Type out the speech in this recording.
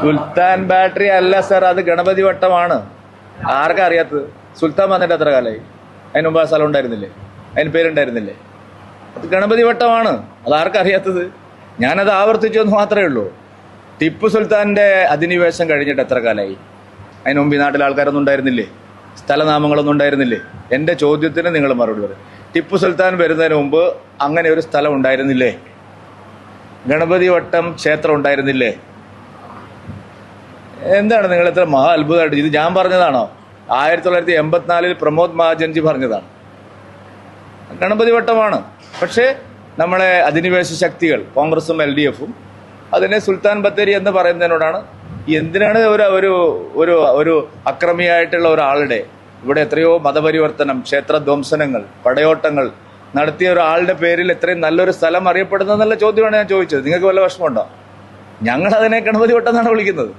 സുൽത്താൻ battery അല്ല sir അത് ഗണപതി വട്ടമാണ്. ആർക്കാ അറിയാത്തത്? സുൽത്താൻ വന്നിട്ട് എത്ര കാലമായി അതിന് മുമ്പ് ആ സ്ഥലം ഉണ്ടായിരുന്നില്ലേ? അതിന് പേരുണ്ടായിരുന്നില്ലേ? അത് ഗണപതി വട്ടമാണ്. അത് ആർക്കാ അറിയാത്തത്? ഞാനത് ആവർത്തിച്ചു എന്ന് മാത്രമേ ഉള്ളൂ. ടിപ്പു സുൽത്താന്റെ അധിനിവേശം കഴിഞ്ഞിട്ട് എത്ര കാലമായി അതിന് മുമ്പ് ഈ നാട്ടിൽ ആൾക്കാരൊന്നും ഉണ്ടായിരുന്നില്ലേ? സ്ഥലനാമങ്ങളൊന്നും ഉണ്ടായിരുന്നില്ലേ? എന്റെ ചോദ്യത്തിന് നിങ്ങൾ മറുപടി പറയും. ടിപ്പു സുൽത്താൻ വരുന്നതിന് മുമ്പ് അങ്ങനെ ഒരു സ്ഥലം ഉണ്ടായിരുന്നില്ലേ? ഗണപതി വട്ടം ക്ഷേത്രം ഉണ്ടായിരുന്നില്ലേ? എന്താണ് നിങ്ങൾ ഇത്ര മഹാ അത്ഭുതമായിട്ട് ഇത് ഞാൻ പറഞ്ഞതാണോ? ആയിരത്തി തൊള്ളായിരത്തി എൺപത്തിനാലിൽ പ്രമോദ് മഹാജൻജി പറഞ്ഞതാണ്. ഗണപതി വട്ടമാണ് പക്ഷേ നമ്മളെ അധിനിവേശ ശക്തികൾ കോൺഗ്രസും എൽ ഡി എഫും അതിനെ സുൽത്താൻ ബത്തേരി എന്ന് പറയുന്നതിനോടാണ് എന്തിനാണ് ഒരു ഒരു ഒരു ഒരു അക്രമിയായിട്ടുള്ള ഒരാളുടെ ഇവിടെ എത്രയോ മതപരിവർത്തനം ക്ഷേത്രധ്വംസനങ്ങൾ പടയോട്ടങ്ങൾ നടത്തിയ ഒരാളുടെ പേരിൽ എത്രയും നല്ലൊരു സ്ഥലം അറിയപ്പെടുന്നതെന്നുള്ള ചോദ്യമാണ് ഞാൻ ചോദിച്ചത്. നിങ്ങൾക്ക് വല്ല വിഷമമുണ്ടോ? ഞങ്ങൾ അതിനെ ഗണപതി വട്ടം എന്നാണ് വിളിക്കുന്നത്.